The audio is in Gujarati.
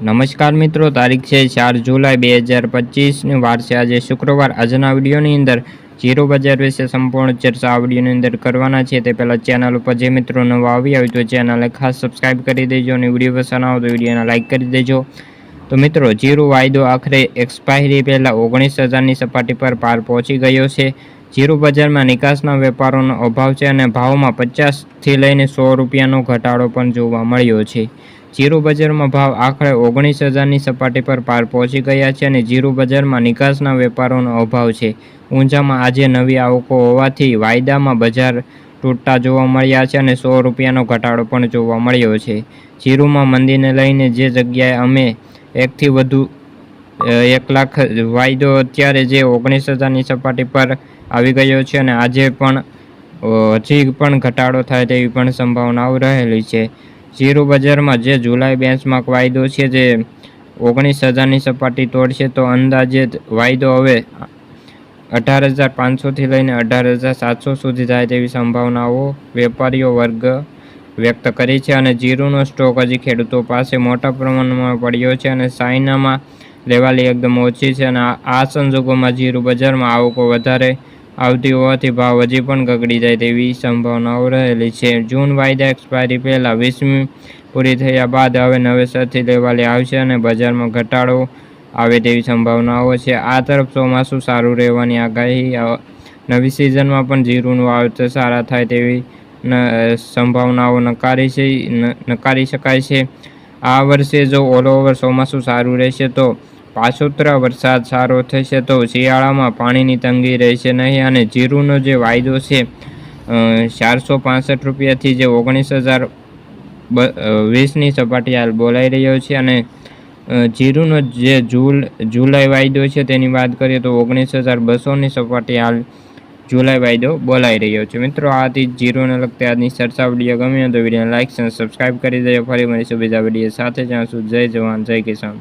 નમસ્કાર મિત્રો, તારીખ છે ચાર જુલાઈ બે હજાર પચીસની વાર છે. આજે શુક્રવાર. આજના વિડીયોની અંદર જીરો બજાર વિશે સંપૂર્ણ ચર્ચા આ વિડીયોની અંદર કરવાના છે. તે પહેલાં ચેનલ ઉપર જે મિત્રો નવા આવી આવ્યું તો ચેનલને ખાસ સબસ્ક્રાઇબ કરી દેજો અને વીડિયો પસંદ આવો તો વિડીયોને લાઇક કરી દેજો. તો મિત્રો જીરો વાયદો આખરે એક્સપાયરી પહેલાં ઓગણીસ હજારની સપાટી પર પાર પહોંચી ગયો છે. જીરો બજારમાં નિકાસના વેપારોનો અભાવ છે અને ભાવમાં પચાસથી લઈને સો રૂપિયાનો ઘટાડો પણ જોવા મળ્યો છે. જીરો બજારમાં ભાવ આખરે ઓગણીસ હજારની સપાટી પર પાર પહોંચી ગયા છે અને જીરુ બજારમાં નિકાસના વેપારોનો અભાવ છે. ઊંઝામાં આજે નવી આવકો હોવાથી વાયદામાં બજાર તૂટતા જોવા મળ્યા છે અને સો રૂપિયાનો ઘટાડો પણ જોવા મળ્યો છે. જીરુમાં મંદીને લઈને જે જગ્યાએ અમે એકથી વધુ એક લાખ વાયદો અત્યારે જે ઓગણીસ હજારની સપાટી પર આવી ગયો છે અને આજે પણ હજી પણ ઘટાડો થાય તેવી પણ સંભાવનાઓ રહેલી છે. જીરો બજારમાં જે જુલાઈ બેન્ચમાર્ક વાયદો છે જે ઓગણીસ હજારની સપાટી તોડશે, તો અંદાજે વાયદો હવે અઢાર હજાર પાંચસોથી લઈને અઢાર હજાર સાતસો સુધી થાય તેવી સંભાવનાઓ વેપારીઓ વર્ગ વ્યક્ત કરી છે અને જીરુનો સ્ટોક હજી ખેડૂતો પાસે મોટા પ્રમાણમાં પડ્યો છે અને ચાઇનામાં લેવાલી એકદમ ઓછી છે અને આ સંજોગોમાં જીરું બજારમાં આવકો વધારે આવતી હોવાથી ભાવ હજી પણ ગગડી જાય તેવી સંભાવનાઓ રહેલી છે. જૂન વાયદા એક્સપાયરી પહેલાં વીસમી પૂરી થયા બાદ હવે નવેસરથી લેવાલી આવશે અને બજારમાં ઘટાડો આવે તેવી સંભાવનાઓ છે. આ તરફ ચોમાસું સારું રહેવાની આગાહી નવી સિઝનમાં પણ જીરુનું વાવેતર સારા થાય તેવી સંભાવનાઓ નકારી છે નકારી શકાય છે. આ વર્ષે જો ઓલ ઓવર ચોમાસું સારું રહેશે તો પાછોતરા વરસાદ સારો થશે તો શિયાળામાં પાણીની તંગી રહેશે નહીં અને જીરુનો જે વાયદો છે ચારસો પાસઠ રૂપિયાથી જે ઓગણીસ હજાર વીસની સપાટી હાલ બોલાઈ રહ્યો છે અને જીરુનો જે જુલ, જુલાઈ વાયદો છે તેની વાત કરીએ તો ઓગણીસ હજાર બસોની સપાટી હાલ જુલાઈ વાયદો બોલાઈ રહ્યો છે. મિત્રો, આથી જીરુને લગતી આજની ચર્ચા વીડિયો ગમ્યો તો વિડીયોને લાઇક અને સબસ્ક્રાઇબ કરી દેજો. ફરી મળીશું બીજા વીડિયો સાથે. જ્યાં સુધી જય જવાન, જય કિસાન.